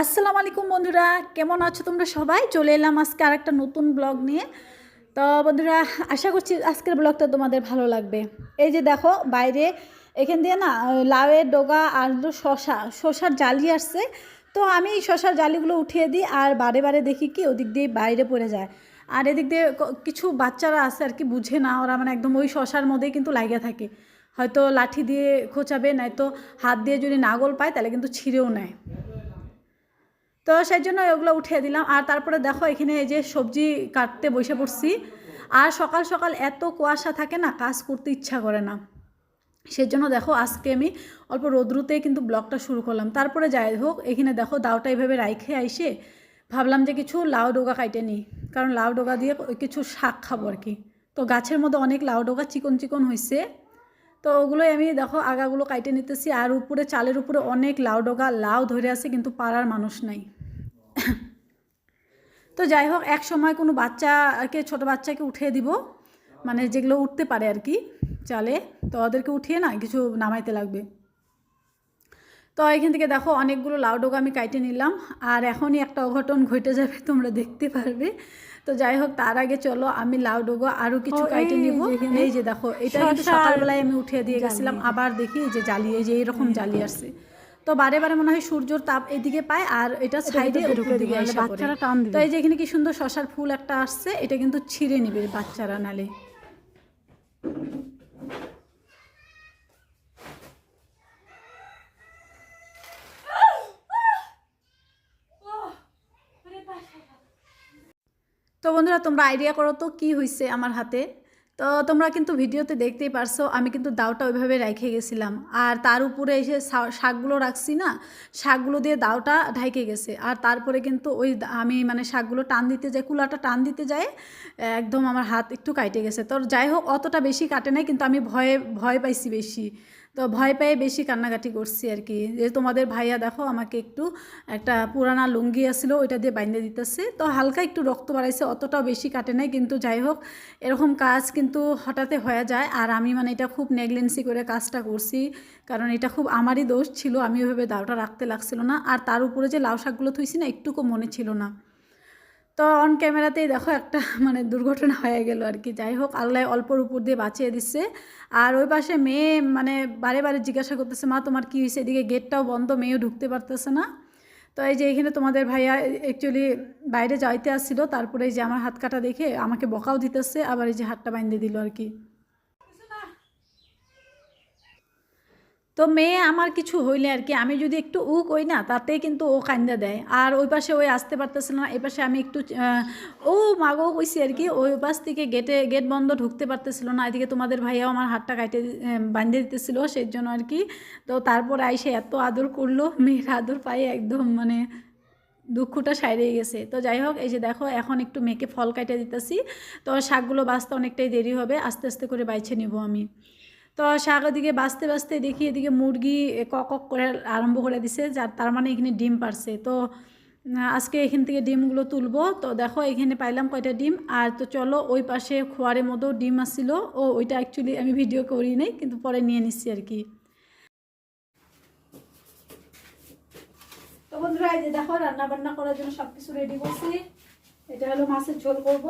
আসসালামু আলাইকুম বন্ধুরা, কেমন আছো তোমরা সবাই? চলে এলাম আজকে আর একটা নতুন ব্লগ নিয়ে। তো বন্ধুরা, আশা করছি আজকের ব্লগটা তোমাদের ভালো লাগবে। এই যে দেখো, বাইরে এখান দিয়ে না লাউয়ের ডগা আর হলো শশা শশার জালি আসছে। তো আমি শশার জালিগুলো উঠিয়ে দিই আর বারে বারে দেখি কি ওদিক দিয়ে বাইরে পড়ে যায়। আর এদিক দিয়ে কিছু বাচ্চারা আছে আর কি, বুঝে না, ওরা মানে একদম ওই শশার মধ্যেই কিন্তু লাগিয়ে থাকে। হয়তো লাঠি দিয়ে খোঁচাবে, নয়তো হাত দিয়ে যদি নাগল পায়, তাহলে কিন্তু ছিঁড়েও নেয়। তো সেই জন্য ওগুলো উঠিয়ে দিলাম। আর তারপরে দেখো এখানে এই যে সবজি কাটতে বসে পড়ছি। আর সকাল সকাল এত কুয়াশা থাকে না, কাজ করতে ইচ্ছা করে না। সেই জন্য দেখো আজকে আমি অল্প রোদ্রুতে কিন্তু ব্লগটা শুরু করলাম। তারপরে যাই হোক, এখানে দেখো দাওটা এইভাবে রাইখে আইসে ভাবলাম যে কিছু লাউ ডোগা কাইটে নিই। কারণ লাউ ডোগা দিয়ে কিছু শাক খাব আর কি। তো গাছের মধ্যে অনেক লাউ ডোগা চিকন চিকন হয়েছে তো ওগুলোই আমি দেখো আগাগুলো কাইটে নিতেছি। আর উপরে চালের উপরে অনেক লাউ ডোগা, লাউ ধরে আছে কিন্তু পাড়ার মানুষ নাই। তো যাই হোক এক সময় কোনো বাচ্চাকে ছোট বাচ্চাকে উঠিয়ে দিব। মানে যেগুলো উঠতে পারে আর কি চালে তো ওদেরকে উঠিয়ে না কিছু নামাইতে লাগবে। তো এখান থেকে দেখো অনেকগুলো লাউ ডোগা আমি কাইটে নিলাম আর এখনই একটা অঘটন ঘটে যাবে তোমরা দেখতে পারবে। তো যাই হোক তার আগে চলো আমি লাউ ডোগা আরও কিছু কাইটে নিব। এই যে দেখো এটা কিন্তু সকালবেলায় আমি উঠিয়ে দিয়ে গেছিলাম আবার দেখি যে জ্বালিয়ে যে এইরকম জ্বালিয়ে আসছে। তো বারে বারে মনে হয় সূর্যর তাপ এদিকে পায় আর এটা সাইডে দিকে পড়ে। বাচ্চারা টান দিবে। তো এই যে এখানে কি সুন্দর শশার ফুল একটা আসছে এটা কিন্তু ছিঁড়ে নিবে বাচ্চারা নালে তো বন্ধুরা তোমরা আইডিয়া করো তো কি হয়েছে আমার হাতে তো তোমরা কিন্তু ভিডিওতে দেখতেই পারছ, আমি কিন্তু দাওটা ওইভাবে রেখে গেছিলাম। আর তার উপরে এসে শাকগুলো রাখছি না, শাকগুলো দিয়ে দাওটা ঢাইকে গেছে। আর তারপরে কিন্তু ওই আমি মানে শাকগুলো টান দিতে যাই, কুলাটা টান দিতে যাই, একদম আমার হাত একটু কাটে গেছে। তো যাই হোক, অতটা বেশি কাটে নাই, কিন্তু আমি ভয়ে, ভয় পাইছি বেশি। তো ভয় পেয়ে বেশি কান্নাকাটি করছি আর কি। যে তোমাদের ভাইয়া দেখো, আমাকে একটু একটা পুরানা লুঙ্গি আসছিল ওইটা দিয়ে বাইন্দে দিতেছে। তো হালকা একটু রক্ত বাড়াইছে, অতটাও বেশি কাটে নাই, কিন্তু যাই হোক, এরকম কাজ কিন্তু হঠাৎ হয়ে যায়। আর আমি মানে এটা খুব নেগলেন্সি করে কাজটা করছি, কারণ এটা খুব আমারই দোষ ছিল, আমি ওইভাবে দাওটা রাখতে লাগছিল না। আর তার উপরে যে লাউ শাকগুলো থুইছি না, একটুকু মনে ছিল না। তো অন ক্যামেরাতেই দেখো একটা মানে দুর্ঘটনা হয়ে গেল আর কি। যাই হোক, আল্লাহ অল্পর উপর দিয়ে বাঁচিয়ে দিচ্ছে। আর ওই পাশে মেয়ে মানে বারে বারে জিজ্ঞাসা করতেছে, মা, তোমার কী হয়েছে? এদিকে গেটটাও বন্ধ, মেয়েও ঢুকতে পারতেছে না। তো এই যে এখানে তোমাদের ভাইয়া অ্যাকচুয়ালি বাইরে যাইতে আসছিল। তারপরে এই যে আমার হাত কাটা দেখে আমাকে বকাও দিতেছে, আবার এই যে হাতটা বাইন্ধে দিল আর কি। তো মেয়ে আমার কিছু হইলে আর কি, আমি যদি একটু উক কই না তাতে কিন্তু ও কান্দা দেয়। আর ওই পাশে ওই আসতে পারতেছিল না, এই পাশে আমি একটু ও মাগো কইছি আর কি, ওই পাশ থেকে গেটে গেট বন্ধ ঢুকতে পারতেছিল না, এদিকে তোমাদের ভাইয়াও আমার হাতটা কাটে বাঁধে দিতেছিল সেই জন্য আর কি। তো তারপর আইসে এত আদর করল, মেয়ের আদর পায়ে একদম মানে দুঃখটা সাইরেই গেছে। তো যাই হোক, এই যে দেখো, এখন একটু মেয়েকে ফল কাটে দিতেছি। তো শাকগুলো বাঁচতে অনেকটাই দেরি হবে, আস্তে আস্তে করে বাইছে নিব আমি। তো শাক ওদিকে বাঁচতে বাঁচতে দেখি এদিকে মুরগি কক কক করে আরম্ভ করে দিছে, যার তার মানে এখানে ডিম পারছে। তো আজকে এখান থেকে ডিমগুলো তুলবো। তো দেখো এখানে পাইলাম কয়টা ডিম। আর তো চলো ওই পাশে খোয়ারের মতো ডিম আসছিল। ও, ওইটা অ্যাকচুয়ালি আমি ভিডিও করি নাই, কিন্তু পরে নিয়ে নিচ্ছি আর কি। তো বন্ধুরা, এই যে দেখো রান্না বান্না করার জন্য সব কিছু রেডি করছি। এটা হলো মাছের ঝোল করব।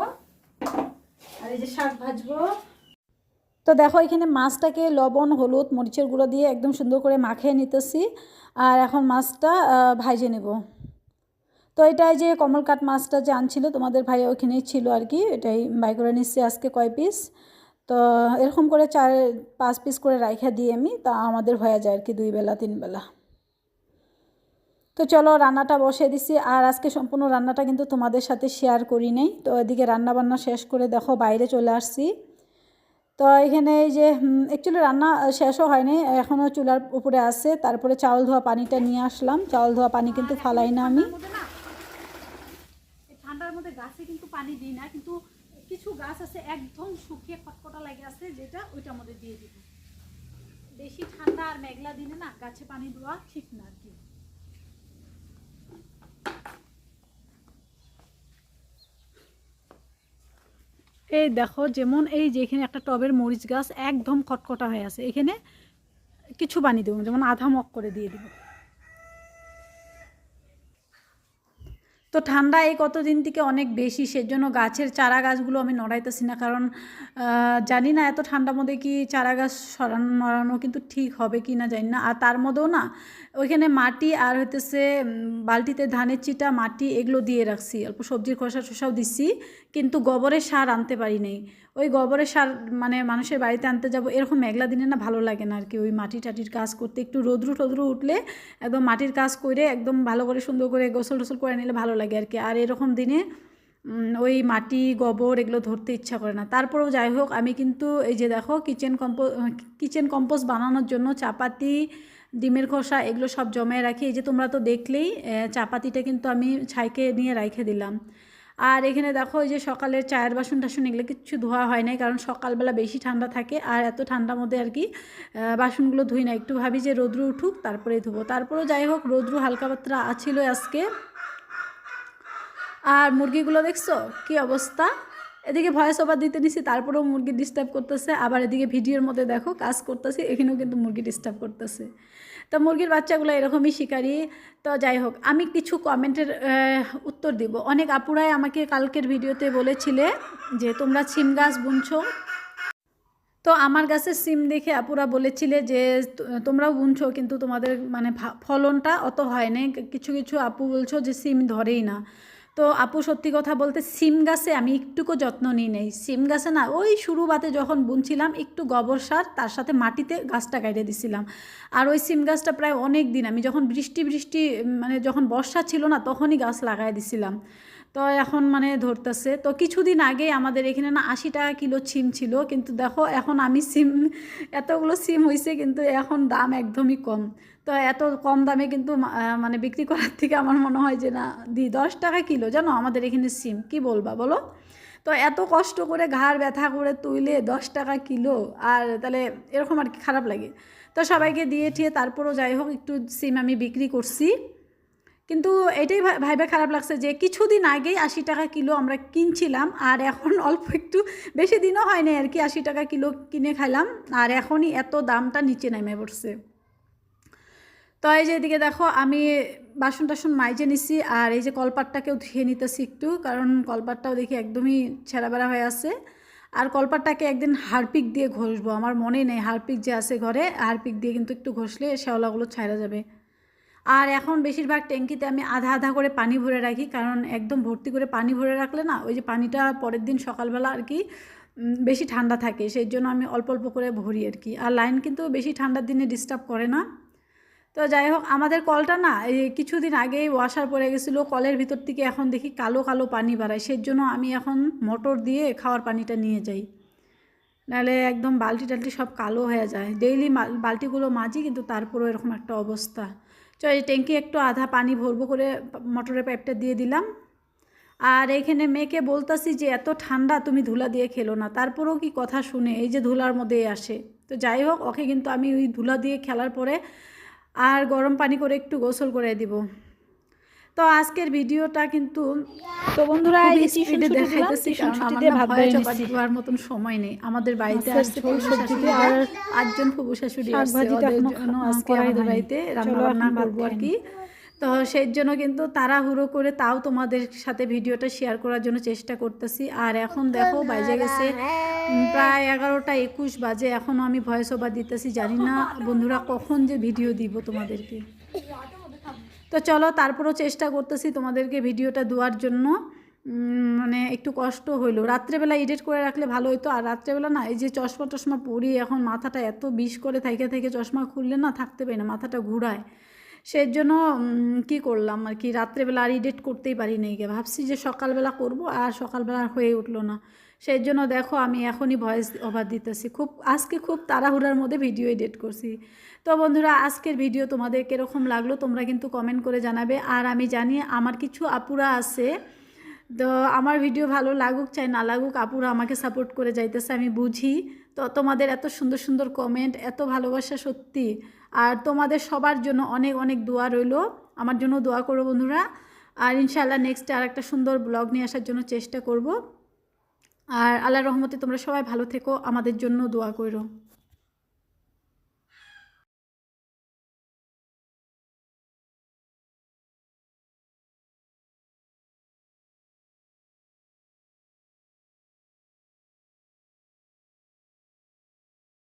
আর এই যে শাক ভাজবো। তো দেখো, এখানে মাছটাকে লবণ, হলুদ, মরিচের গুঁড়ো দিয়ে একদম সুন্দর করে মাখিয়ে নিতেছি। আর এখন মাছটা ভাইজে নেব। তো এটাই যে কমলকাট মাছটা যে আনছিল, তোমাদের ভাই ওইখানেই ছিল আর কি, এটাই বাই করে নিচ্ছি আজকে কয় পিস তো এরকম করে চার, পাঁচ পিস করে রাইখা দিই আমি, তা আমাদের হয়ে যায় আর কি, দুই বেলা, তিন বেলা। তো চলো, রান্নাটা বসিয়ে দিছি। আর আজকে সম্পূর্ণ রান্নাটা কিন্তু তোমাদের সাথে শেয়ার করি নেই। তো এদিকে রান্না বান্না শেষ করে দেখো, বাইরে চলে আসছি। তো এখানে এই যে অ্যাকচুয়ালি রান্না শেষও হয়নি এখনও চুলার উপরে আছে। তারপরে চাউল ধোয়া পানিটা নিয়ে আসলাম। চাউল ধোয়া পানি কিন্তু ফালাই না আমি। ঠান্ডার মধ্যে গাছে কিন্তু পানি দিই না, কিন্তু কিছু গাছ আছে একদম শুকিয়ে খটখটা লাগে আছে, যেটা ওইটার মধ্যে দিয়ে দিব। বেশি ঠান্ডা আর মেঘলা দিনে না গাছে পানি দেওয়া ঠিক না আর কি। এই দেখো, যেমন এই যে এখানে একটা টবের মরিচ গাছ একদম খটখটা হয়ে আছে। এখানে কিছু বানিয়ে দেবো, যেমন আধা মগ করে দিয়ে দেবো। তো ঠান্ডা এই কতদিন থেকে অনেক বেশি, সেজন্য গাছের চারা গাছগুলো আমি নড়াইতেছি না। কারণ জানি না এত ঠান্ডার মধ্যে কি চারা গাছ সরানো, নড়ানো কিন্তু ঠিক হবে কি না জানি না। আর তার মধ্যেও না, ওইখানে মাটি আর হইতেছে বালতিতে ধানের চিটা, মাটি এগুলো দিয়ে রাখছি। অল্প সবজির খোসা টোসাও দিচ্ছি কিন্তু গোবরের সার আনতে পারি নাই। ওই গোবরের সার মানে মানুষের বাড়িতে আনতে যাব, এরকম মেঘলা দিনে না ভালো লাগে না আর কি ওই মাটি টাটির কাজ করতে একটু রোদ্রু টদ্রু উঠলে একদম মাটির কাজ করে একদম ভালো করে সুন্দর করে গোসল টোসল করে নিলে ভালো লাগে আর কি আর এরকম দিনে ওই মাটি, গোবর এগুলো ধরতে ইচ্ছা করে না। তারপরেও যাই হোক, আমি কিন্তু এই যে দেখো কিচেন কম্পো, কিচেন কম্পোস্ট বানানোর জন্য চাপাতি, ডিমের খোসা এগুলো সব জমায় রাখি। এই যে তোমরা তো দেখলেই চাপাতিটা কিন্তু আমি ছাইকে নিয়ে রেখে দিলাম। আর এখানে দেখো ওই যে সকালের চায়ের বাসন টাসন এগুলো কিচ্ছু ধোয়া হয় নাই, কারণ সকালবেলা বেশি ঠান্ডা থাকে আর এত ঠান্ডার মধ্যে আর কি বাসনগুলো ধুই না। একটু ভাবি যে রোদ্রু উঠুক তারপরে ধুবো। তারপরেও যাই হোক, রোদ্রু হালকা পাত্রা আছিল আজকে। আর মুরগিগুলো দেখছ? কি অবস্থা? এদিকে ভয়েস ওভার দিতে নিছি, তারপরেও মুরগি ডিস্টার্ব করতেছে। আবার এদিকে ভিডিওর মধ্যে দেখো, কাজ করতেছে, এখানেও কিন্তু মুরগি ডিস্টার্ব করতেছে। তো মুরগির বাচ্চাগুলো এরকমই শিকারি। তো যাই হোক, আমি কিছু কমেন্টের উত্তর দিব। অনেক আপুরাই আমাকে কালকের ভিডিওতে বলেছিলে যে তোমরা সিম গাছ বুনছো। তো আমার গাছের সিম দেখে আপুরা বলেছিলে যে তোমরাও বুনছো, কিন্তু তোমাদের মানে ফলনটা অত হয় না কিছু কিছু আপু বলছো যে সিম ধরেই না। তো আপু সত্যি কথা বলতে সিম গাছে আমি একটুকু যত্ন নিই নেই। সিম গাছে না, ওই শুরু বাতে যখন বুনছিলাম, একটু গোবর সার, তার সাথে মাটিতে গাছটা গাইড়ে দিছিলাম। আর ওই সিম গাছটা প্রায় অনেক দিন, আমি যখন বৃষ্টি বৃষ্টি মানে যখন বর্ষা ছিল না, তখনই গাছ লাগাই দিছিলাম। তো এখন মানে ধরতেছে। তো কিছুদিন আগে আমাদের এখানে না আশি টাকা কিলো সিম ছিল, কিন্তু দেখো এখন আমি সিম, এতগুলো সিম হয়েছে কিন্তু এখন দাম একদমই কম। তো এত কম দামে কিন্তু মানে বিক্রি করার থেকে আমার মনে হয় যে না, দি, দশ টাকা কিলো জানো আমাদের এখানে সিম, কি বলবা বলো? তো এত কষ্ট করে ঘাড় ব্যথা করে তুইলে দশ টাকা কিলো, আর তাহলে এরকম আর কি খারাপ লাগে। তো সবাইকে দিয়ে ঠিয়ে তারপরও যাই হোক, একটু সিম আমি বিক্রি করছি। কিন্তু এটাই ভাইবে খারাপ লাগছে যে কিছুদিন আগেই আশি টাকা কিলো আমরা কিনছিলাম আর এখন অল্প একটু বেশি দিনও হয় না আর কি আশি টাকা কিলো কিনে খাইলাম আর এখনই এত দামটা নিচে নেমে পড়ছে। তো এই যে এদিকে দেখো আমি বাসন টাসন মাইজে নিছি আর এই যে কলপাটটাকেও ধুয়ে নিতেছি একটু, কারণ কলপাটটাও দেখি একদমই ছেঁড়া বেড়া হয়ে আছে। আর কলপাটটাকে একদিন হারপিক দিয়ে ঘষবো, আমার মনে নেই হারপিক যে আছে ঘরে হারপিক দিয়ে কিন্তু একটু ঘষলে শ্যাওলাগুলো ছাড়া যাবে। আর এখন বেশিরভাগ ট্যাঙ্কিতে আমি আধা আধা করে পানি ভরে রাখি, কারণ একদম ভর্তি করে পানি ভরে রাখলে না ওই যে পানিটা পরের দিন সকালবেলা আর কি বেশি ঠান্ডা থাকে, সেই জন্য আমি অল্প অল্প করে ভরি আর কি। আর লাইন কিন্তু বেশি ঠান্ডার দিনে ডিস্টার্ব করে না। তো যাই হোক, আমাদের কলটা না এই কিছুদিন আগেই ওয়াশার পড়ে গেছিল, কলের ভিতর থেকে এখন দেখি কালো কালো পানি বাড়ায়, সেই জন্য আমি এখন মোটর দিয়ে খাওয়ার পানিটা নিয়ে যাই। নাহলে একদম বালতি টালটি সব কালো হয়ে যায়। ডেইলি বালতিগুলো মাজি, কিন্তু তারপরেও এরকম একটা অবস্থা। চ এই ট্যাঙ্কি একটু আধা পানি ভরবো করে মোটরের পাইপটা দিয়ে দিলাম। আর এখানে মেয়েকে বলতাছি যে, এত ঠান্ডা, তুমি ধুলা দিয়ে খেলো না। তারপরেও কি কথা শুনে, এই যে ধুলার মধ্যেই আসে। তো যাই হোক, ওকে কিন্তু আমি ওই ধুলা দিয়ে খেলার পরে আর গরম পানি করে একটু গোসল করে দিব। তো আজকের ভিডিওটা কিন্তু তো বন্ধুরা স্পিডে দেখাইতেছি কারণ আমার ভাত চপাতি মতন সময় নেই। আমাদের বাড়িতে আসছে আর আটজন ফুবু শাশুড়ি আসছে। ওদের জন্য আজকে আমাদের বাড়িতে রান্না বান্না করব আর কি। তো সেই জন্য কিন্তু তাড়াহুড়ো করে তাও তোমাদের সাথে ভিডিওটা শেয়ার করার জন্য চেষ্টা করতেছি। আর এখন দেখো বাইজে গেছে প্রায় এগারোটা একুশ বাজে। এখনও আমি ভয়েস ওভার দিতেছি জানি না বন্ধুরা কখন যে ভিডিও দিব তোমাদেরকে। তো চলো তারপরও চেষ্টা করতেছি তোমাদেরকে ভিডিওটা দেওয়ার জন্য। মানে একটু কষ্ট হইল। রাত্রেবেলা এডিট করে রাখলে ভালো হতো আর রাত্রেবেলা না, এই যে চশমা টশমা পরি এখন মাথাটা এত বিষ করে থাইকে থেকে চশমা খুললে না থাকতে পারি না, মাথাটা ঘুরায়। সেই জন্য কি করলাম আর কি, রাত্রেবেলা আর এডিট করতেই পারি নাই ভাবছি যে সকালবেলা করব, আর সকালবেলা হয়ে উঠল না। সেই জন্য দেখো আমি এখনই ভয়েস ওভার দিতেছি। খুব, আজকে খুব তাড়াহুড়ার মধ্যে ভিডিও এডিট করছি। তো বন্ধুরা, আজকের ভিডিও তোমাদের কীরকম লাগল তোমরা কিন্তু কমেন্ট করে জানাবে। আর আমি জানি আমার কিছু আপুরা আছে, তো আমার ভিডিও ভালো লাগুক চাই না লাগুক, আপুরা আমাকে সাপোর্ট করে যাইতেছে, আমি বুঝি। তো তোমাদের এত সুন্দর সুন্দর কমেন্ট এত ভালোবাসা সত্যি। আর তোমাদের সবার জন্য অনেক অনেক দোয়া রইল। আমার জন্য দোয়া করো বন্ধুরা। আর ইনশাআল্লাহ নেক্সটে আর একটা সুন্দর ব্লগ নিয়ে আসার জন্য চেষ্টা করব। আর আল্লাহ রহমতে তোমরা সবাই ভালো থেকো। আমাদের জন্য দোয়া করো।